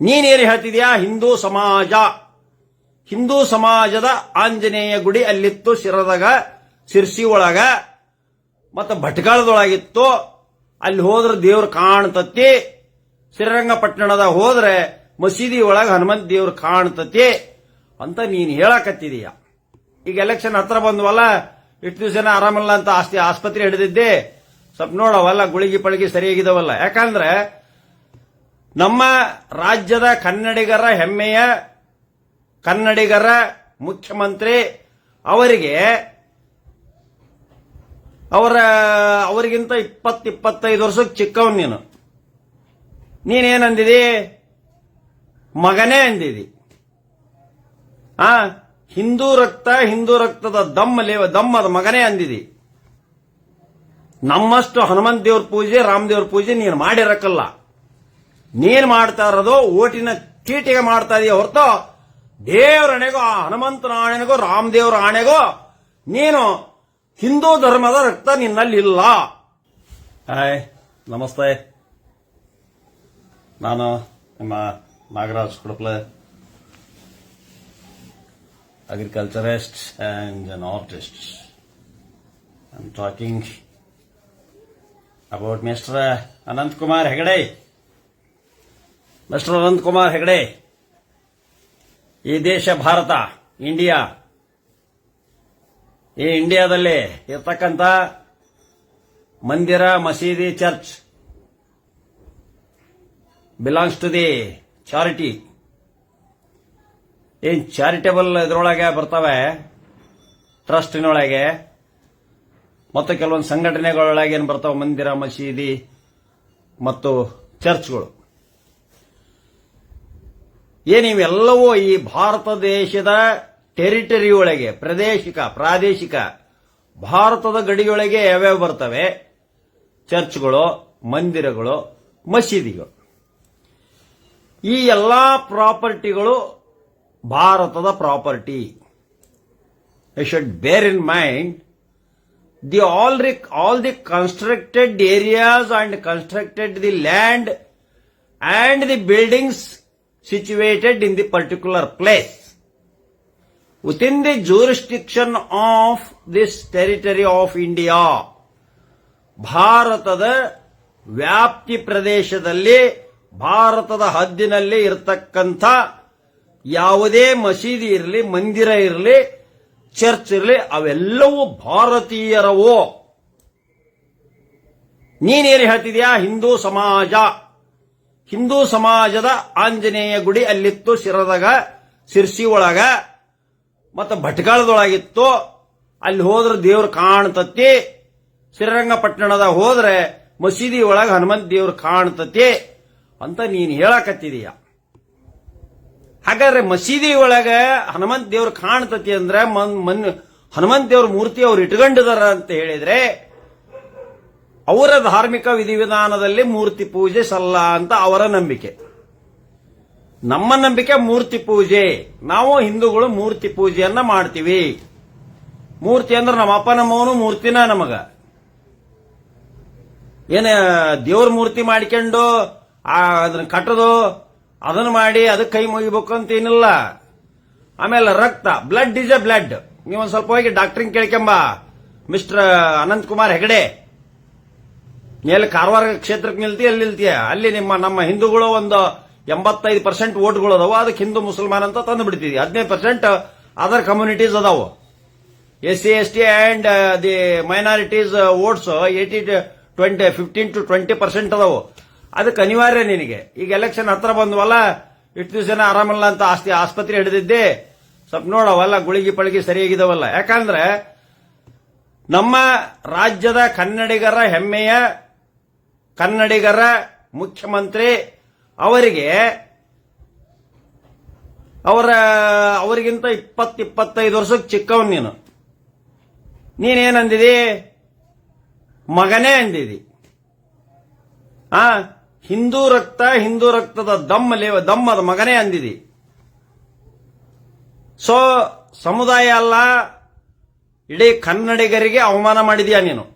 ನೀನೇನು ಹೇಳ್ತಿದ್ಯಾ ಹಿಂದೂ ಸಮಾಜ. ಹಿಂದೂ ಸಮಾಜದ ಆಂಜನೇಯ ಗುಡಿ ಅಲ್ಲಿತ್ತು, ಶಿರದಾಗ, ಶಿರ್ಸಿ ಒಳಗ, ಮತ್ತು ಭಟ್ಕಳದೊಳಗಿತ್ತು. ಅಲ್ಲಿ ಹೋದ್ರೆ ದೇವ್ರು ಕಾಣ್ತತಿ. ಶ್ರೀರಂಗಪಟ್ಟಣದ ಹೋದ್ರೆ ಮಸೀದಿ ಒಳಗ ಹನುಮಂತ ದೇವ್ರು ಕಾಣ್ತತಿ ಅಂತ ನೀನು ಹೇಳಕತ್ತಿದೀಯ. ಈಗ ಎಲೆಕ್ಷನ್ ಹತ್ರ ಬಂದ್ವಲ್ಲ, ಇಷ್ಟು ದಿವಸ ಆರಾಮಿಲ್ಲ ಅಂತ ಆಸ್ತಿ ಆಸ್ಪತ್ರೆ ಹಿಡಿದಿದ್ದೆ. ಸ್ವಲ್ಪ ನೋಡವಲ್ಲ, ಗುಳಿಗೆ ಪಳಿಗೆ ಸರಿಯಾಗಿದವಲ್ಲ. ಯಾಕಂದ್ರೆ ನಮ್ಮ ರಾಜ್ಯದ ಕನ್ನಡಿಗರ ಹೆಮ್ಮೆಯ ಕನ್ನಡಿಗರ ಮುಖ್ಯಮಂತ್ರಿ ಅವರಿಗೆ ಅವರ, ಅವರಿಗಿಂತ ಇಪ್ಪತ್ತು ಇಪ್ಪತ್ತೈದು ವರ್ಷಕ್ಕೆ ಚಿಕ್ಕವನ್ ನೀನು. ನೀನೇನಂದಿದಿ? ಮಗನೇ ಅಂದಿದಿ. ಆ, ಹಿಂದೂ ರಕ್ತ, ಹಿಂದೂ ರಕ್ತದ ದಮ್ಮ ಲೇವ ದಮ್ಮದ ಮಗನೇ ಅಂದಿದಿ. ನಮ್ಮಷ್ಟು ಹನುಮಂತ ದೇವ್ರ ಪೂಜೆ, ರಾಮದೇವ್ರ ಪೂಜೆ ನೀನು ಮಾಡಿರಕ್ಕಲ್ಲ ನೀನ್ ಮಾಡ್ತಾ ಇರೋದು ಓಟಿನ ಚೀಟಿಗೆ ಮಾಡ್ತಾ ಇದೀಯ ಹೊರತು ದೇವರ ಆಣೆಗೋ ಆ ಹನುಮಂತನ ಆಣೆಗೋ, ರಾಮದೇವರ ಆಣೆಗೋ, ನೀನು ಹಿಂದೂ ಧರ್ಮದ ರಕ್ತ ನಿನ್ನಲ್ಲಿ ಇಲ್ಲ ಹಾಯ್, ನಮಸ್ತೆ. ನಾನು ನಿಮ್ಮ Nagaraj Kudaple agriculturist and an artist I am talking about mister Ananth Kumar Hegde mister Ananth Kumar Hegde ಈ ದೇಶ ಭಾರತ ಇಂಡಿಯಾ ಈ ಇಂಡಿಯಾದಲ್ಲಿ ಇರ್ತಕ್ಕಂಥ ಮಂದಿರ, ಮಸೀದಿ church belongs to the charity ಏನ್ ಚಾರಿಟೇಬಲ್ ಇದರೊಳಗೆ ಬರ್ತವೆ? ಟ್ರಸ್ಟಿನೊಳಗೆ. ಮತ್ತು ಕೆಲವೊಂದು ಸಂಘಟನೆಗಳೊಳಗೆ ಏನು ಬರ್ತಾವೆ? ಮಂದಿರ, ಮಸೀದಿ ಮತ್ತು ಚರ್ಚ್ಗಳು ಏನ್ ಇವೆಲ್ಲವೂ ಈ ಭಾರತ ದೇಶದ ಟೆರಿಟರಿ ಒಳಗೆ, ಪ್ರಾದೇಶಿಕ ಪ್ರಾದೇಶಿಕ, ಭಾರತದ ಗಡಿಯೊಳಗೆ ಯಾವ್ಯಾವ ಬರ್ತವೆ? ಚರ್ಚ್ಗಳು, ಮಂದಿರಗಳು, ಮಸೀದಿಗಳು. ಈ ಎಲ್ಲಾ ಪ್ರಾಪರ್ಟಿಗಳು ಭಾರತದ property. I should bear in mind the all re all the constructed areas and constructed the land and the buildings situated in the particular place. Within the jurisdiction of this territory of India, ಭಾರತದ ವ್ಯಾಪ್ತಿ ಪ್ರದೇಶದಲ್ಲಿ, ಭಾರತದ ಹದ್ದಿನಲ್ಲಿ ಇರತಕ್ಕಂಥ ಯಾವುದೇ ಮಸೀದಿ ಇರಲಿ, ಮಂದಿರ ಇರಲಿ, ಚರ್ಚ್ ಇರಲಿ, ಅವೆಲ್ಲವೂ ಭಾರತೀಯರವೋ. ನೀನೇನು ಹೇಳ್ತಿದ್ಯಾ? ಹಿಂದೂ ಸಮಾಜ. ಹಿಂದೂ ಸಮಾಜದ ಆಂಜನೇಯ ಗುಡಿ ಅಲ್ಲಿತ್ತು, ಶಿರದಾಗ, ಶಿರ್ಸಿ ಒಳಗ, ಮತ್ತು ಭಟ್ಕಳದೊಳಗಿತ್ತು ಅಲ್ಲಿ ಹೋದ್ರೆ ದೇವ್ರು ಕಾಣ್ತತಿ. ಶ್ರೀರಂಗಪಟ್ಟಣದ ಹೋದ್ರೆ ಮಸೀದಿ ಒಳಗ ಹನುಮಂತ ದೇವ್ರು ಕಾಣ್ತತಿ ಅಂತ ನೀನು ಹೇಳಕತ್ತಿದೀಯ. ಹಾಗಾದ್ರೆ ಮಸೀದಿ ಒಳಗ ಹನುಮಂತ ದೇವ್ರು ಕಾಣ್ತತಿ ಅಂದ್ರೆ ಮನ್ ಮನ್ ಹನುಮಂತ ದೇವ್ರ ಮೂರ್ತಿ ಅವ್ರು ಇಟ್ಕೊಂಡಿದಾರ ಅಂತ ಹೇಳಿದ್ರೆ ಅವರ ಧಾರ್ಮಿಕ ವಿಧಿವಿಧಾನದಲ್ಲಿ ಮೂರ್ತಿ ಪೂಜೆ ಸಲ್ಲ ಅಂತ ಅವರ ನಂಬಿಕೆ. ನಮ್ಮ ನಂಬಿಕೆ ಮೂರ್ತಿ ಪೂಜೆ. ನಾವು ಹಿಂದೂಗಳು ಮೂರ್ತಿ ಪೂಜೆಯನ್ನ ಮಾಡ್ತೀವಿ. ಮೂರ್ತಿ ಅಂದ್ರೆ ನಮ್ಮ ಅಪ್ಪ ನಮ್ಮವನು ಮೂರ್ತಿನ ನಮಗ. ಏನ ದೇವ್ರ ಮೂರ್ತಿ ಮಾಡ್ಕೊಂಡು ಅದನ್ನ ಕಟ್ಟದು, ಅದನ್ನ ಮಾಡಿ ಅದಕ್ಕೆ ಕೈ ಮುಗಿಬೇಕು ಅಂತ ಏನಿಲ್ಲ. ಆಮೇಲೆ ರಕ್ತ ಬ್ಲಡ್ ಇಸ್ ಎ ಬ್ಲಡ್ ನೀವು ಒಂದ್ ಸ್ವಲ್ಪ ಹೋಗಿ ಡಾಕ್ಟ್ರಿಂಗ್ ಕೇಳ್ಕೊಂಬ. ಮಿಸ್ಟರ್ ಅನಂತ್ ಕುಮಾರ್ ಹೆಗಡೆ. ಎಲ್ಲಿ ಕಾರವಾರ ಕ್ಷೇತ್ರಕ್ಕೆ ನಿಲ್ತಿ ಅಲ್ಲಿ ನಿಲ್ತೀಯ? ಅಲ್ಲಿ ನಿಮ್ಮ, ನಮ್ಮ ಹಿಂದೂಗಳು ಒಂದು ಎಂಬತ್ತೈದು ಪರ್ಸೆಂಟ್ ಓಟ್ಗಳು ಅದಾವ, ಅದಕ್ಕೆ ಹಿಂದೂ ಮುಸಲ್ಮಾನ್ ಅಂತ ತಂದು ಬಿಡ್ತಿದ್ವಿ. ಹದಿನೈದು ಪರ್ಸೆಂಟ್ ಅದರ್ ಕಮ್ಯುನಿಟೀಸ್ ಅದಾವು. S C S T and the minorities votes eighty twenty fifteen to twenty percent ಅದಾವು. ಅದಕ್ಕೆ ಅನಿವಾರ್ಯ ನಿನಗೆ. ಈಗ ಎಲೆಕ್ಷನ್ ಹತ್ರ ಬಂದ್ವಲ್ಲ, ಇಷ್ಟು ದಿವಸ ಆರಾಮಿಲ್ಲ ಅಂತ ಆಸ್ತಿ, ಆಸ್ಪತ್ರೆ ಹಿಡಿದಿದ್ದೆ. ಸ್ವಲ್ಪ ನೋಡವಲ್ಲ, ಗುಳಿಗೆ ಪಳಿಗೆ ಸರಿಯಾಗಿದವಲ್ಲ. ಯಾಕಂದ್ರೆ ನಮ್ಮ ರಾಜ್ಯದ ಕನ್ನಡಿಗರ ಹೆಮ್ಮೆಯ ಕನ್ನಡಿಗರ ಮುಖ್ಯಮಂತ್ರಿ ಅವರಿಗೆ ಅವರ, ಅವರಿಗಿಂತ ಇಪ್ಪತ್ತು ಇಪ್ಪತ್ತೈದು ವರ್ಷಕ್ಕೆ ಚಿಕ್ಕವನ್ ನೀನು. ನೀನೇನಂದಿದಿ? ಮಗನೇ ಅಂದಿದಿ. ಆ, ಹಿಂದೂ ರಕ್ತ, ಹಿಂದೂ ರಕ್ತದ ದಮ್ಮ ಲೇವ ದಮ್ಮದ ಮಗನೇ ಅಂದಿದಿ. ಸೊ ಸಮುದಾಯ ಅಲ್ಲ, ಇಡೀ ಕನ್ನಡಿಗರಿಗೆ ಅವಮಾನ ಮಾಡಿದ್ಯಾ ನೀನು?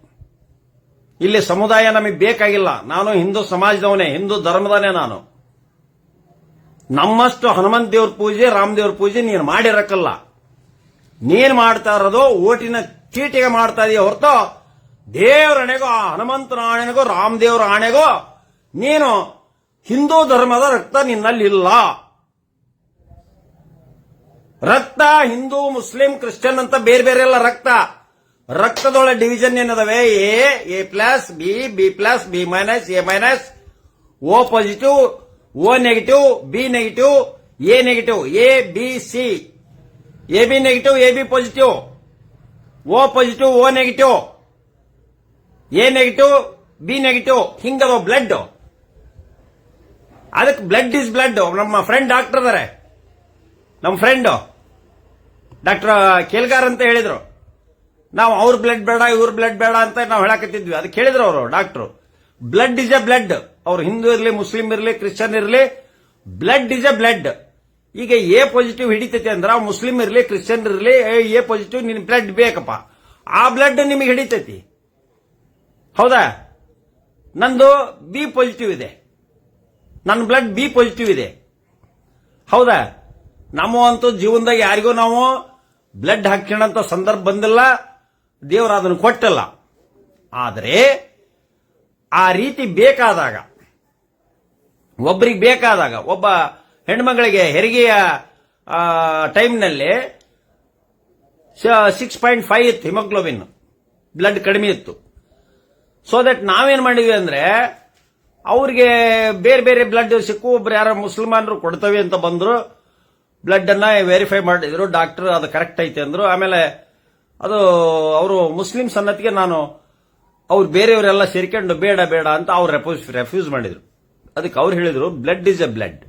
ಇಲ್ಲಿ ಸಮುದಾಯ ನಮಗೆ ಬೇಕಾಗಿಲ್ಲ. ನಾನು ಹಿಂದೂ ಸಮಾಜದವನೇ, ಹಿಂದೂ ಧರ್ಮದವನೇ ನಾನು. ನಮ್ಮಷ್ಟು ಹನುಮಂತ ದೇವ್ರ ಪೂಜೆ ರಾಮದೇವ್ರ ಪೂಜೆ ನೀನು ಮಾಡಿರಕ್ಕಲ್ಲ ನೀನ್ ಮಾಡ್ತಾ ಇರೋದು ಓಟಿನ ಚೀಟಿಗೆ ಮಾಡ್ತಾ ಇದೀಯ ಹೊರತು ದೇವರ ಆಣೆಗೋ ಆ ಹನುಮಂತನ ಆಣೆಗೋ ರಾಮದೇವರ ಆಣೆಗೋ, ನೀನು ಹಿಂದೂ ಧರ್ಮದ ರಕ್ತ ನಿನ್ನಲ್ಲಿ ಇಲ್ಲ ರಕ್ತ ಹಿಂದೂ, ಮುಸ್ಲಿಂ, ಕ್ರಿಶ್ಚಿಯನ್ ಅಂತ ಬೇರೆ ಬೇರೆ ಎಲ್ಲ ರಕ್ತ. ರಕ್ತದೊಳ division ಏನದವೆ? A A plus B B plus B minus A minus O positive O negative B negative A negative A B C A B negative A B positive O positive O negative A negative B negative ಹಿಂಗದ blood ಅದಕ್ಕೆ blood is blood ನಮ್ಮ friend doctor ಅದಾರೆ ನಮ್ಮ friend doctor ಕೇಲ್ಗಾರ್ ಅಂತ ಹೇಳಿದ್ರು. ನಾವು ಅವ್ರ blood ಬೇಡ, ಇವ್ರ ಬ್ಲಡ್ ಬೇಡ ಅಂತ ನಾವು ಹೇಳಕತ್ತಿದ್ವಿ. ಅದಕ್ಕೆ ಹೇಳಿದ್ರು ಅವರು doctor blood is a blood ಅವ್ರು ಹಿಂದೂ ಇರಲಿ, ಮುಸ್ಲಿಂ ಇರಲಿ, ಕ್ರಿಶ್ಚಿಯನ್ ಇರಲಿ ಬ್ಲಡ್ ಇಸ್ ಎ ಬ್ಲಡ್ ಈಗ ಎ ಪಾಸಿಟಿವ್ ಹಿಡಿತೈತೆ ಅಂದ್ರೆ ಮುಸ್ಲಿಂ ಇರಲಿ, ಕ್ರಿಶ್ಚಿಯನ್ ಇರಲಿ ಎ ಪಾಸಿಟಿವ್ ನಿನ್ ಬ್ಲಡ್ ಬೇಕಪ್ಪ. ಆ ಬ್ಲಡ್ ನಿಮಗೆ ಹಿಡಿತೈತಿ. ಹೌದಾ? ನಂದು ಬಿ ಪಾಸಿಟಿವ್ ಇದೆ. ನನ್ನ ಬ್ಲಡ್ ಬಿ ಪಾಸಿಟಿವ್ ಇದೆ. ಹೌದಾ? ನಮ್ಮ ಅಂತೂ ಜೀವನದಾಗ ಯಾರಿಗೂ ನಾವು ಬ್ಲಡ್ ಹಾಕಿಣಂತ ಸಂದರ್ಭ ಬಂದಿಲ್ಲ. ದೇವರು ಅದನ್ನು ಕೊಟ್ಟಲ್ಲ. ಆದರೆ ಆ ರೀತಿ ಬೇಕಾದಾಗ ಒಬ್ಬರಿಗೆ ಬೇಕಾದಾಗ, ಒಬ್ಬ ಹೆಣ್ಮಗಳಿಗೆ ಹೆರಿಗೆಯ ಟೈಮ್ನಲ್ಲಿ ಸಿಕ್ಸ್ ಪಾಯಿಂಟ್ ಫೈವ್ ಇತ್ತು ಹಿಮೋಗ್ಲೋಬಿನ್. ಬ್ಲಡ್ ಕಡಿಮೆ ಇತ್ತು. ಸೊ ದಟ್ ನಾವೇನ್ ಮಾಡಿದ್ವಿ ಅಂದ್ರೆ, ಅವ್ರಿಗೆ ಬೇರೆ ಬೇರೆ ಬ್ಲಡ್ ಸಿಕ್ಕು, ಒಬ್ರು ಯಾರೋ ಮುಸಲ್ಮಾನರು ಕೊಡ್ತವೆ ಅಂತ ಬಂದ್ರು. ಬ್ಲಡ್ ವೆರಿಫೈ ಮಾಡಿದ್ರು ಡಾಕ್ಟರ್ ಅದು ಕರೆಕ್ಟ್ ಐತೆ ಅಂದ್ರು. ಆಮೇಲೆ ಅದು ಅವರು ಮುಸ್ಲಿಂ ಸನ್ನತಿಗೆ ನಾನು ಅವ್ರು ಬೇರೆಯವರೆಲ್ಲ ಸೇರ್ಕೊಂಡು ಬೇಡ ಬೇಡ ಅಂತ ಅವ್ರು ರೆಫ್ಯೂಸ್ ರೆಫ್ಯೂಸ್ ಮಾಡಿದ್ರು. ಅದಕ್ಕೆ ಅವ್ರು ಹೇಳಿದರು blood is a blood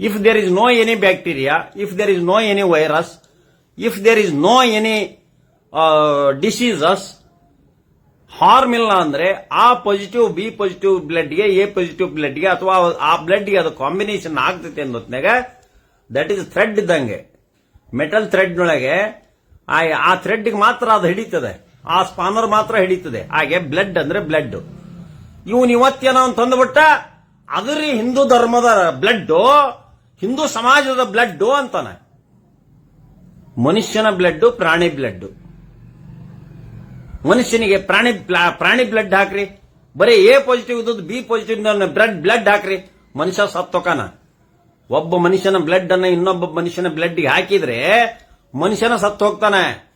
if there is no any bacteria if there is no any virus if there is no any diseases harm ಇಲ್ಲ ಅಂದ್ರೆ ಆ ಪಾಸಿಟಿವ್ ಬಿ ಪಾಸಿಟಿವ್ ಬ್ಲಡ್ಗೆ ಎ ಪಾಸಿಟಿವ್ ಬ್ಲಡ್ಗೆ ಅಥವಾ ಆ ಬ್ಲಡ್ಗೆ ಅದು ಕಾಂಬಿನೇಷನ್ ಆಗ್ತೈತೆ ಅನ್ನೋತ್ನಾಗ ದಟ್ ಇಸ್ ಥ್ರೆಡ್ ಇದ್ದಂಗೆ. ಮೆಟಲ್ ಥ್ರೆಡ್ನೊಳಗೆ ಆ ಆ ಥ್ರೆಡ್ಗೆ ಮಾತ್ರ ಅದು ಹಿಡಿತದೆ. ಆ ಸ್ಪಾನರ್ ಮಾತ್ರ ಹಿಡಿತದೆ. ಹಾಗೆ ಬ್ಲಡ್ ಅಂದ್ರೆ ಬ್ಲಡ್ ಇವನ್ ಇವತ್ತೇನೋ ತಂದುಬಿಟ್ಟ ಅದ್ರಿ ಹಿಂದೂ ಧರ್ಮದ ಬ್ಲಡ್ ಹಿಂದೂ ಸಮಾಜದ ಬ್ಲಡ್ ಅಂತಾನೆ. ಮನುಷ್ಯನ ಬ್ಲಡ್ ಪ್ರಾಣಿ ಬ್ಲಡ್ ಮನುಷ್ಯನಿಗೆ ಪ್ರಾಣಿ ಪ್ರಾಣಿ ಬ್ಲಡ್ ಹಾಕ್ರಿ. ಬರೀ ಎ ಪಾಸಿಟಿವ್ ಇದ್ದದ್ದು ಬಿ ಪಾಸಿಟಿವ್ ಬ್ಲಡ್ ಬ್ಲಡ್ ಹಾಕ್ರಿ. ಮನುಷ್ಯ ಸತ್ತೋಕಾನ. ಒಬ್ಬ ಮನುಷ್ಯನ ಬ್ಲಡ್ ಅನ್ನ ಇನ್ನೊಬ್ಬ ಮನುಷ್ಯನ ಬ್ಲಡ್ ಹಾಕಿದ್ರೆ ಮನುಷ್ಯನ ಸತ್ತು ಹೋಗ್ತಾನೆ.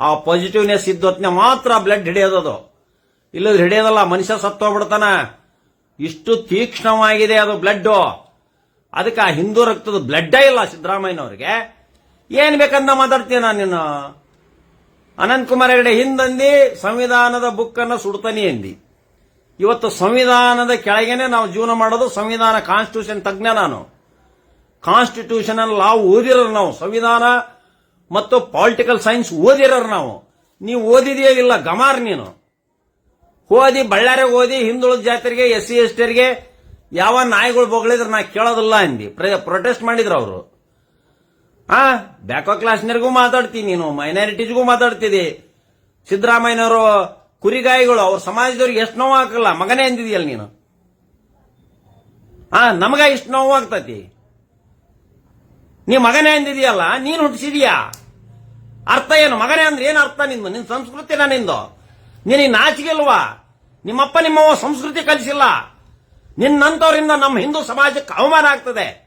ಆ ಪಾಸಿಟಿವ್ನೆಸ್ ಇದ್ದೊತ್ನೆ ಮಾತ್ರ ಬ್ಲಡ್ ಹಿಡಿಯೋದದು. ಇಲ್ಲದ್ರೆ ಹಿಡಿಯೋದಲ್ಲ, ಮನುಷ್ಯ ಸತ್ತು ಹೋಗ್ಬಿಡ್ತಾನ. ಇಷ್ಟು ತೀಕ್ಷ್ಣವಾಗಿದೆ ಅದು ಬ್ಲಡ್ ಅದಕ್ಕೆ ಆ ಹಿಂದೂ ರಕ್ತದ ಬ್ಲಡ್ಡೇ ಇಲ್ಲ ಸಿದ್ದರಾಮಯ್ಯನವ್ರಿಗೆ. ಏನ್ ಬೇಕಂತ ನಾನು ನೀನು ಅನಂತ್ ಕುಮಾರ್ ಹೆಗಡೆ ಹಿಂದಂದಿ, ಸಂವಿಧಾನದ ಬುಕ್ ಅನ್ನ ಸುಡ್ತಾನೆ ಎಂದಿ. ಇವತ್ತು ಸಂವಿಧಾನದ ಕೆಳಗೇನೆ ನಾವು ಜೀವನ ಮಾಡೋದು ಸಂವಿಧಾನ ಕಾನ್ಸ್ಟಿಟ್ಯೂಷನ್ ತಜ್ಞ ನಾನು. ಕಾನ್ಸ್ಟಿಟ್ಯೂಷನಲ್ ಲಾ ಓದಿರೋರು ನಾವು. ಸಂವಿಧಾನ ಮತ್ತು ಪಾಲಿಟಿಕಲ್ ಸೈನ್ಸ್ ಓದಿರೋರು ನಾವು. ನೀವು ಓದಿದೆಯೋ ಇಲ್ಲ ಗಮಾರ್ ನೀನು. ಓದಿ, ಬಳ್ಳಾರಿ ಓದಿ, ಹಿಂದುಳಿದ ಜಾತ್ರೆಗೆ ಎಸ್ ಸಿ ಎಸ್ ಟಿಯರಿಗೆ ಯಾವ ನಾಯಿಗಳು ಬೊಗಳಿದ್ರೆ ನಾ ಕೇಳೋದಿಲ್ಲ ಅಂದಿ. ಪ್ರೊಟೆಸ್ಟ್ ಮಾಡಿದ್ರು ಅವರು. ಆ ಬ್ಯಾಕೋ ಕ್ಲಾಸ್ನರಿಗೂ ಮಾತಾಡ್ತೀನಿ ನೀನು ಮೈನಾರಿಟೀಸ್ಗೂ ಮಾತಾಡ್ತಿದ್ದಿ ಸಿದ್ದರಾಮಯ್ಯನವರು ಕುರಿಗಾಯಿಗಳು, ಅವ್ರ ಸಮಾಜದವ್ರಿಗೆ ಎಷ್ಟು ನೋವು ಹಾಕಲ್ಲ ಮಗನೇ ಅಂದಿದೆಯಲ್ಲ ನೀನು. ಆ, ನಮಗ ಇಷ್ಟು ನೋವು ಆಗ್ತತಿ ನೀ ಮಗನೇ ಅಂದಿದೆಯಲ್ಲ, ನೀನು ಹುಟ್ಟಿಸಿದೀಯಾ? ಅರ್ಥ ಏನು? ಮಗನೇ ಅಂದ್ರೆ ಏನು ಅರ್ಥ ನಿಂದು? ನಿನ್ ಸಂಸ್ಕೃತಿನ ನಿಂದು. ನೀನು ನಾಚಿಗೆಲ್ವಾ ನಿಮ್ಮಪ್ಪ ನಿಮ್ಮವ್ವ ಸಂಸ್ಕೃತಿ ಕಲಿಸಿಲ್ಲ. ನಿನ್ನಂತವರಿಂದ ನಮ್ಮ ಹಿಂದೂ ಸಮಾಜಕ್ಕೆ ಅವಮಾನ ಆಗ್ತದೆ.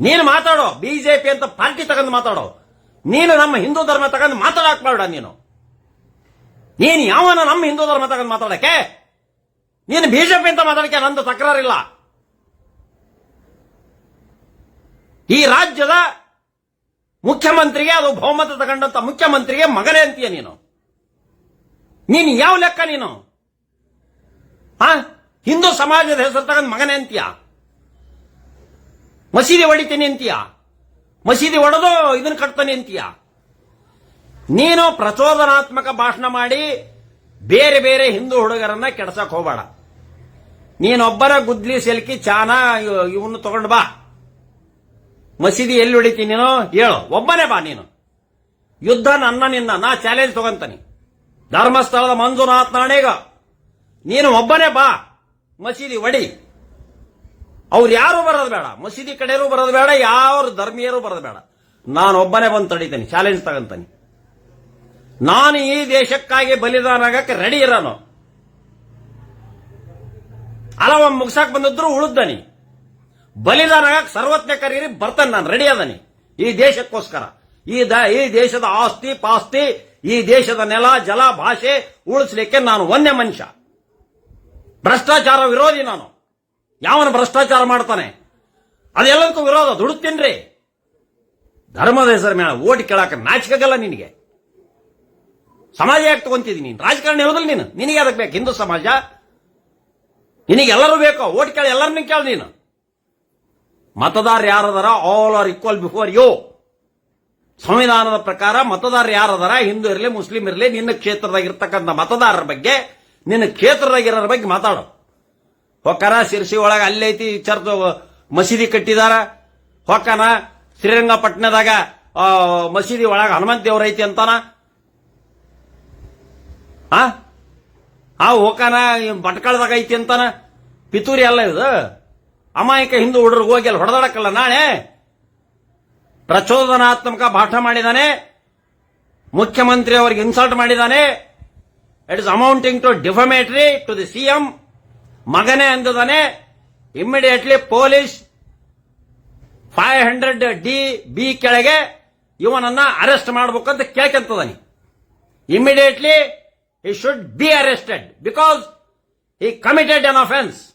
ನೀನು ಮಾತಾಡೋ, ಬಿಜೆಪಿ ಅಂತ ಪಾರ್ಟಿ ತಗೊಂಡು ಮಾತಾಡೋ. ನೀನು ನಮ್ಮ ಹಿಂದೂ ಧರ್ಮ ತಗೊಂಡು ಮಾತಾಡಕ್ ಬೇಡ ನೀನು. ನೀನು ಯಾವನ ನಮ್ಮ ಹಿಂದೂ ಧರ್ಮ ತಗೊಂಡು ಮಾತಾಡಕ್ಕೆ? ನೀನು ಬಿಜೆಪಿ ಅಂತ ಮಾತಾಡಕ್ಕೆ ನಂದು ತಕರಾರಿಲ್ಲ. ಈ ರಾಜ್ಯದ ಮುಖ್ಯಮಂತ್ರಿಗೆ ಅದು ಬಹುಮತ ತಗೊಂಡಂತ ಮುಖ್ಯಮಂತ್ರಿಗೆ ಮಗನೇ ಅಂತೀಯ ನೀನು. ನೀನು ಯಾವ ಲೆಕ್ಕ ನೀನು? ಆ? ಹಿಂದೂ ಸಮಾಜದ ಹೆಸರು ತಗೊಂಡು ಮಗನೇ ಅಂತೀಯ? ಮಸೀದಿ ಹೊಡಿತೀನಿ ಅಂತೀಯ? ಮಸೀದಿ ಹೊಡೆದು ಇದನ್ನ ಕಟ್ತಾನೆ ಅಂತೀಯ? ನೀನು ಪ್ರಚೋದನಾತ್ಮಕ ಭಾಷಣ ಮಾಡಿ ಬೇರೆ ಬೇರೆ ಹಿಂದೂ ಹುಡುಗರನ್ನ ಕೆಡ್ಸಕ್ ಹೋಗಬೇಡ. ನೀನೊಬ್ಬರ ಗುದ್ಲಿ, ಸೆಲ್ಕಿ, ಚಾನ ಇವನು ತಗೊಂಡ್ ಬಾ. ಮಸೀದಿ ಎಲ್ಲಿ ಹೊಡಿತೀನಿ ನೀನು? ಹೇಳು. ಒಬ್ಬನೇ ಬಾ ನೀನು. ಯುದ್ಧ ನನ್ನ ನಿನ್ನ ನಾ ಚಾಲೆಂಜ್ ತಗೊಂತಾನೆ. ಧರ್ಮಸ್ಥಳದ ಮಂಜುನಾಥ್ ನಾಣೇಗ ನೀನು ಒಬ್ಬನೇ ಬಾ. ಮಸೀದಿ ಒಡಿ. ಅವ್ರು ಯಾರು ಬರೋದು ಬೇಡ. ಮಸೀದಿ ಕಡೆಯೂ ಬರೋದು ಬೇಡ. ಯಾವ ಧರ್ಮೀಯರು ಬರೋದು ಬೇಡ. ನಾನು ಒಬ್ಬನೇ ಬಂದು ತಡಿತೇನೆ. ಚಾಲೆಂಜ್ ತಗೊಂತಾನೆ. ನಾನು ಈ ದೇಶಕ್ಕಾಗಿ ಬಲಿದಾನ ಆಗಕ್ಕೆ ರೆಡಿ ಇರೋನು. ಅಲ್ಲ ಮುಗ್ಸಾಕ್ ಬಂದಿದ್ರು ಉಳಿದನಿ ಬಲಿದಾನ ಸರ್ವಜ್ಞ ಕರೀರಿ, ಬರ್ತಾನೆ ನಾನು ರೆಡಿ ಅದನಿ. ಈ ದೇಶಕ್ಕೋಸ್ಕರ. ಈ ಈ ದೇಶದ ಆಸ್ತಿ, ಪಾಸ್ತಿ, ಈ ದೇಶದ ನೆಲ, ಜಲ, ಭಾಷೆ ಉಳಿಸ್ಲಿಕ್ಕೆ ನಾನು ಒಂದೇ ಮನುಷ್ಯ. ಭ್ರಷ್ಟಾಚಾರ ವಿರೋಧಿ ನಾನು. ಯಾವನ ಭ್ರಷ್ಟಾಚಾರ ಮಾಡ್ತಾನೆ? ಅದೆಲ್ಲದಕ್ಕೂ ವಿರೋಧ ದುಡುತ್ತೇನ್ರಿ ಧರ್ಮದ ಹೆಸರು ಮೇಲೆ ಓಟ್ ಕೇಳಕ್ಕೆ ನಾಚಿಕೆಗಲ್ಲ ನಿನಗೆ. ಸಮಾಜ ಯಾಕೆ ತಗೊಂತಿದ್ದೀನಿ ರಾಜಕಾರಣ ಹೇಳುದಿಲ್ಲ ನೀನು. ನಿನಗೆ ಅದಕ್ಕೆ ಬೇಕು? ಹಿಂದೂ ಸಮಾಜ? ನಿನಗೆಲ್ಲರೂ ಬೇಕು? ಓಟ್ ಕೇಳಿ ಎಲ್ಲರನ್ನೂ ಕೇಳಿ ನೀನು. ಮತದಾರ ಯಾರದಾರ? All are equal before you ಸಂವಿಧಾನದ ಪ್ರಕಾರ ಮತದಾರ ಯಾರದಾರ? ಹಿಂದೂ ಇರಲಿ, ಮುಸ್ಲಿಂ ಇರಲಿ, ನಿನ್ನ ಕ್ಷೇತ್ರದಾಗ ಇರ್ತಕ್ಕಂಥ ಮತದಾರರ ಬಗ್ಗೆ, ನಿನ್ನ ಕ್ಷೇತ್ರದಾಗ ಇರೋರ ಬಗ್ಗೆ ಮಾತಾಡು. ಹೊಕ್ಕನ ಶಿರ್ಸಿ ಒಳಗೆ ಅಲ್ಲೈತಿ ಚರ್ಚ್ ಮಸೀದಿ ಕಟ್ಟಿದಾರ. ಹೊಕ್ಕನ ಶ್ರೀರಂಗಪಟ್ಟಣದಾಗ ಮಸೀದಿ ಒಳಗೆ ಹನುಮಂತ ದೇವ್ರ ಐತಿ ಅಂತಾನ. ಆ? ಹೋಕನ ಭಟ್ಕಳದಾಗ ಐತಿ ಅಂತಾನ. ಪಿತೂರಿ ಅಲ್ಲ ಇದು? ಅಮಾಯಕ ಹಿಂದೂ ಹುಡುಗರು ಹೋಗಿ ಅಲ್ಲಿ ಹೊಡೆದಾಡಕ್ಕಲ್ಲ ನಾಳೆ? ಪ್ರಚೋದನಾತ್ಮಕ ಭಾಷಣ ಮಾಡಿದಾನೆ. ಮುಖ್ಯಮಂತ್ರಿ ಅವರಿಗೆ ಇನ್ಸಲ್ಟ್ ಮಾಡಿದಾನೆ. It is amounting to defamatory to the CM ಮಗನೇ ಅಂದಿದ್ದಾನೆ immediately police five hundred D B ಕೆಳಗೆ ಇವನನ್ನ ಅರೆಸ್ಟ್ ಮಾಡಬೇಕಂತ ಕೇಳ್ಕೊಂತದಾನೆ. Immediately he should be arrested because he committed an offense.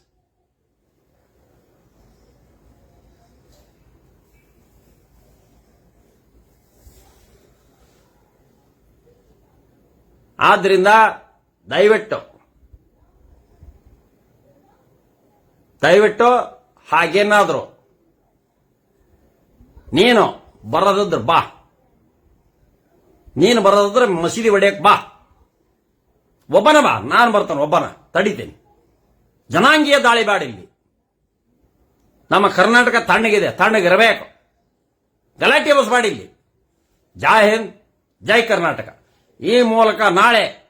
ಆದ್ರಿಂದ ದಯವಿಟ್ಟು ದಯವಿಟ್ಟು ಹಾಗೇನಾದ್ರು, ನೀನು ಬರೋದಿದ್ರೆ ಬಾ. ನೀನು ಬರೋದಿದ್ರೆ ಮಸೀದಿ ಹೊಡೆಯಕ್ಕೆ ಬಾ. ಒಬ್ಬನ ಬಾ, ನಾನು ಬರ್ತಾನೆ ಒಬ್ಬನ, ತಡಿತೇನೆ. ಜನಾಂಗೀಯ ದಾಳಿ ಬಾಡಿಲ್ಲಿ ನಮ್ಮ ಕರ್ನಾಟಕ ತಣ್ಣಗಿದೆ, ತಣ್ಣಗಿರಬೇಕು. ಗಲಾಟೆ ಬಸ್ ಇಲ್ಲಿ. ಜೈ ಜೈ ಕರ್ನಾಟಕ. ಈ ಮೂಲಕ ನಾಳೆ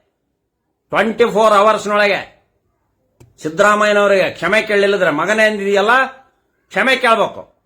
ಟ್ವೆಂಟಿ ಫೋರ್ ಅವರ್ಸ್ನೊಳಗೆ ಸಿದ್ದರಾಮಯ್ಯನವರಿಗೆ ಕ್ಷಮೆ ಕೇಳಿಲ್ಲದ್ರೆ ಮಗನೇ ಅಂದಿದೆಯಲ್ಲ? ಕ್ಷಮೆ ಕೇಳಬೇಕು.